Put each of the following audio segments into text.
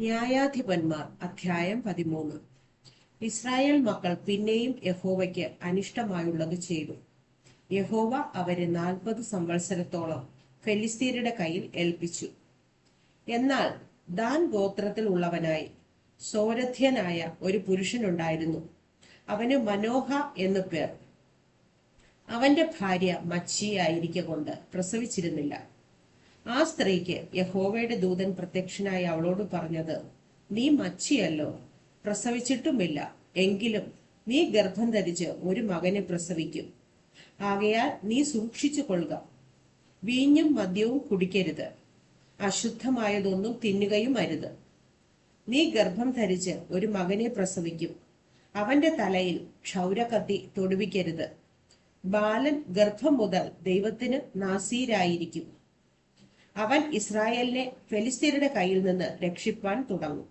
ന്യായാധിപന്മാർ അധ്യായം പതിമൂന്ന്. ഇസ്രായേൽ മക്കൾ പിന്നെയും യഹോവയ്ക്ക് അനിഷ്ടമായുള്ളത് ചെയ്തു. യഹോവ അവരെ നാൽപ്പത് സംവത്സരത്തോളം ഫെലിസ്തീനയുടെ കയ്യിൽ ഏൽപ്പിച്ചു. എന്നാൽ ദാൻ ഗോത്രത്തിൽ ഉള്ളവനായി സോരഥ്യനായ ഒരു പുരുഷനുണ്ടായിരുന്നു. അവന് മനോഹ എന്നു പേർ. അവന്റെ ഭാര്യ മച്ചിയായിരിക്കൊണ്ട് പ്രസവിച്ചിരുന്നില്ല. ആ സ്ത്രീക്ക് യഹോവയുടെ ദൂതൻ പ്രത്യക്ഷനായി അവളോട് പറഞ്ഞത് നീ മച്ചിയല്ലോ പ്രസവിച്ചിട്ടുമില്ല. എങ്കിലും നീ ഗർഭം ധരിച്ച് ഒരു മകനെ പ്രസവിക്കും. ആകയാൽ നീ സൂക്ഷിച്ചു കൊള്ളുക. വീഞ്ഞും മദ്യവും കുടിക്കരുത്. അശുദ്ധമായതൊന്നും തിന്നുകയും അരുത്. നീ ഗർഭം ധരിച്ച് ഒരു മകനെ പ്രസവിക്കും. അവന്റെ തലയിൽ ക്ഷൗരകത്തി തൊടുവിക്കരുത്. ബാലൻ ഗർഭം മുതൽ ദൈവത്തിന് നാസീരായിരിക്കും. അവൻ ഇസ്രായേലിനെ ഫെലിസ്തീനയുടെ കയ്യിൽ നിന്ന് രക്ഷിപ്പാൻ തുടങ്ങും.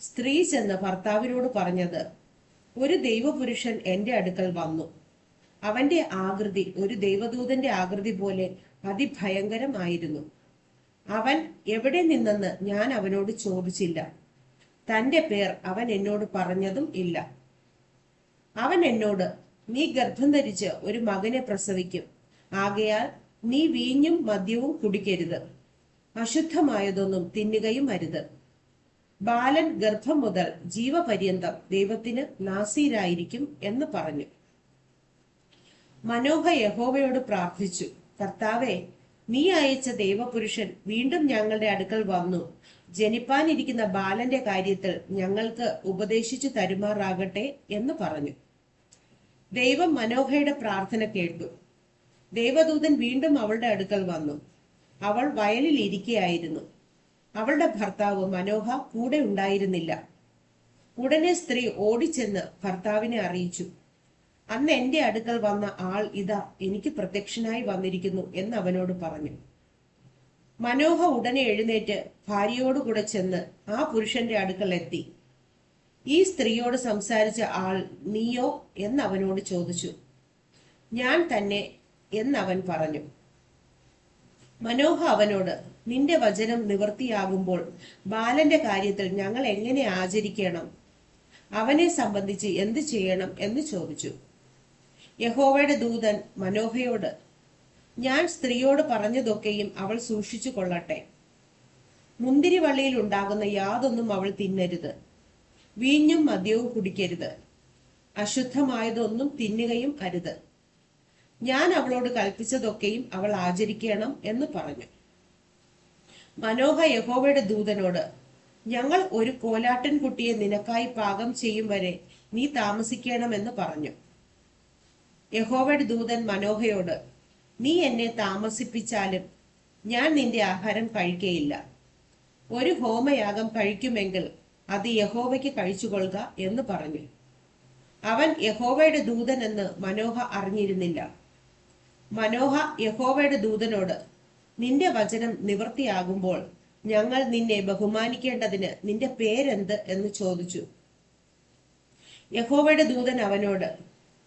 സ്ത്രീ ചെന്ന് ഭർത്താവിനോട് പറഞ്ഞത് ഒരു ദൈവപുരുഷൻ എന്റെ അടുക്കൽ വന്നു. അവന്റെ ആകൃതി ഒരു ദൈവദൂതന്റെ ആകൃതി പോലെ അതിഭയങ്കരമായിരുന്നു അവൻ എവിടെ നിന്നെന്ന് ഞാൻ അവനോട് ചോദിച്ചില്ല. തന്റെ പേർ അവൻ എന്നോട് പറഞ്ഞതും ഇല്ല. അവൻ എന്നോട് നീ ഗർഭം ധരിച്ച് ഒരു മകനെ പ്രസവിക്കും. ആകയാൽ നീ വീഞ്ഞും മദ്യവും കുടിക്കരുത്. അശുദ്ധമായതൊന്നും തിന്നുകയും അരുത്. ബാലൻ ഗർഭം മുതൽ ജീവപര്യന്തം ദൈവത്തിന് നാസീരായിരിക്കും എന്ന് പറഞ്ഞു. മനോഹ യഹോവയോട് പ്രാർത്ഥിച്ചു. കർത്താവെ നീ അയച്ച ദൈവപുരുഷൻ വീണ്ടും ഞങ്ങളുടെ അടുക്കൽ വന്നു. ജനിപ്പാനിരിക്കുന്ന ബാലന്റെ കാര്യത്തിൽ ഞങ്ങൾക്ക് ഉപദേശിച്ചു തരുമാറാകട്ടെ എന്ന് പറഞ്ഞു. ദൈവം മനോഹയുടെ പ്രാർത്ഥന കേട്ടു. ദേവദൂതൻ വീണ്ടും അവളുടെ അടുക്കൽ വന്നു. അവൾ വയലിൽ ഇരിക്കുകയായിരുന്നു അവളുടെ ഭർത്താവ് മനോഹ കൂടെ ഉണ്ടായിരുന്നില്ല. ഉടനെ സ്ത്രീ ഓടിച്ചെന്ന് ഭർത്താവിനെ അറിയിച്ചു. അന്ന് എന്റെ അടുക്കൽ വന്ന ആൾ ഇതാ എനിക്ക് പ്രത്യക്ഷനായി വന്നിരിക്കുന്നു എന്ന് അവനോട് പറഞ്ഞു. മനോഹ ഉടനെ എഴുന്നേറ്റ് ഭാര്യയോടുകൂടെ ചെന്ന് ആ പുരുഷന്റെ അടുക്കൽ എത്തി. ഈ സ്ത്രീയോട് സംസാരിച്ച ആൾ നീയോ? എന്ന് അവനോട് ചോദിച്ചു. ഞാൻ തന്നെ എന്നവൻ പറഞ്ഞു. മനോഹ അവനോട് നിന്റെ വചനം നിവൃത്തിയാകുമ്പോൾ ബാലന്റെ കാര്യത്തിൽ ഞങ്ങൾ എങ്ങനെ ആചരിക്കണം? അവനെ സംബന്ധിച്ച് എന്ത് ചെയ്യണം? എന്ന് ചോദിച്ചു. യഹോവയുടെ ദൂതൻ മനോഹയോട് ഞാൻ സ്ത്രീയോട് പറഞ്ഞതൊക്കെയും അവൾ സൂക്ഷിച്ചു കൊള്ളട്ടെ. മുന്തിരിവള്ളിയിൽ ഉണ്ടാകുന്ന യാതൊന്നും അവൾ തിന്നരുത്. വീഞ്ഞും മദ്യവും കുടിക്കരുത്. അശുദ്ധമായതൊന്നും തിന്നുകയും അരുത്. ഞാൻ അവളോട് കൽപ്പിച്ചതൊക്കെയും അവൾ ആചരിക്കണം എന്ന് പറഞ്ഞു. മനോഹ യഹോവയുടെ ദൂതനോട് ഞങ്ങൾ ഒരു കോലാട്ടൻ കുട്ടിയെ നിനക്കായി പാകം ചെയ്യും വരെ നീ താമസിക്കണമെന്ന് പറഞ്ഞു. യഹോവയുടെ ദൂതൻ മനോഹയോട് നീ എന്നെ താമസിപ്പിച്ചാലും ഞാൻ നിന്റെ ആഹാരം കഴിക്കയില്ല. ഒരു ഹോമയാഗം കഴിക്കുമെങ്കിൽ അത് യഹോവയ്ക്ക് കഴിച്ചുകൊള്ളുക എന്ന് പറഞ്ഞു. അവൻ യഹോവയുടെ ദൂതൻ എന്ന് മനോഹ അറിഞ്ഞിരുന്നില്ല. മനോഹ യഹോവയുടെ ദൂതനോട് നിന്റെ വചനം നിവൃത്തിയാകുമ്പോൾ ഞങ്ങൾ നിന്നെ ബഹുമാനിക്കേണ്ടതിന് നിന്റെ പേരെന്ത്? എന്ന് ചോദിച്ചു. യഹോവയുടെ ദൂതൻ അവനോട്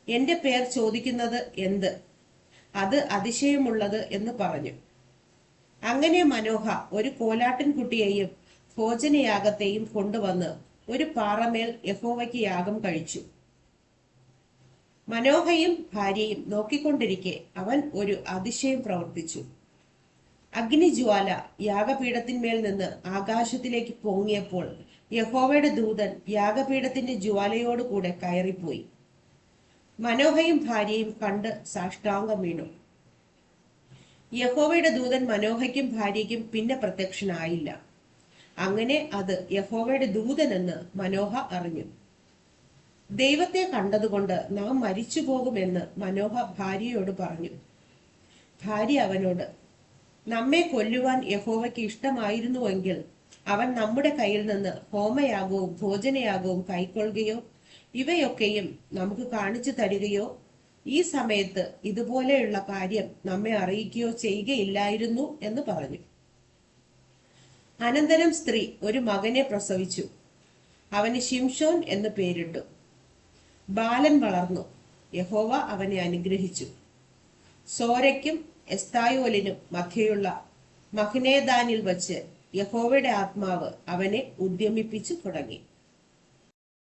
എന്റെ പേർ ചോദിക്കുന്നത് എന്ത്? അത് അതിശയമുള്ളത് എന്ന് പറഞ്ഞു. അങ്ങനെ മനോഹ ഒരു കോലാട്ടിൻ കുട്ടിയെയും ഭോജനയാഗത്തെയും കൊണ്ടുവന്ന് ഒരു പാറമേൽ യഹോവയ്ക്ക് യാഗം കഴിച്ചു. മനോഹയും ഭാര്യയും നോക്കിക്കൊണ്ടിരിക്കെ അവൻ ഒരു അതിശയം പ്രവർത്തിച്ചു. അഗ്നിജ്വാല യാഗപീഠത്തിന്മേൽ നിന്ന് ആകാശത്തിലേക്ക് പൊങ്ങിയപ്പോൾ യഹോവയുടെ ദൂതൻ യാഗപീഠത്തിന്റെ ജ്വാലയോട് കൂടെ കയറിപ്പോയി. മനോഹയും ഭാര്യയും കണ്ട് സാഷ്ടാംഗം വീണു. യഹോവയുടെ ദൂതൻ മനോഹയ്ക്കും ഭാര്യയ്ക്കും പിന്നെ പ്രത്യക്ഷനായില്ല. അങ്ങനെ അത് യഹോവയുടെ ദൂതനെന്ന് മനോഹ അറിഞ്ഞു. ദൈവത്തെ കണ്ടതുകൊണ്ട് നാം മരിച്ചു പോകുമെന്ന് മനോഹ ഭാര്യയോട് പറഞ്ഞു. ഭാര്യ അവനോട് നമ്മെ കൊല്ലുവാൻ യഹോവയ്ക്ക് ഇഷ്ടമായിരുന്നുവെങ്കിൽ അവൻ നമ്മുടെ കയ്യിൽ നിന്ന് ഹോമയാഗവും ഭോജനയാഗവും കൈക്കൊള്ളുകയോ ഇവയൊക്കെയും നമുക്ക് കാണിച്ചു തരികയോ ഈ സമയത്ത് ഇതുപോലെയുള്ള കാര്യം നമ്മെ അറിയിക്കുകയോ ചെയ്യുകയില്ലായിരുന്നു എന്ന് പറഞ്ഞു. അനന്തരം സ്ത്രീ ഒരു മകനെ പ്രസവിച്ചു. അവന് ശിംഷോൻ എന്ന് പേരിട്ടു. ബാലൻ വളർന്നു. യഹോവ അവനെ അനുഗ്രഹിച്ചു. സോരയ്ക്കും എസ്തായോലിനും മധ്യയുള്ള മഹ്നേദാനിൽ വച്ച് യഹോവയുടെ ആത്മാവ് അവനെ ഉദ്യമിപ്പിച്ചു തുടങ്ങി.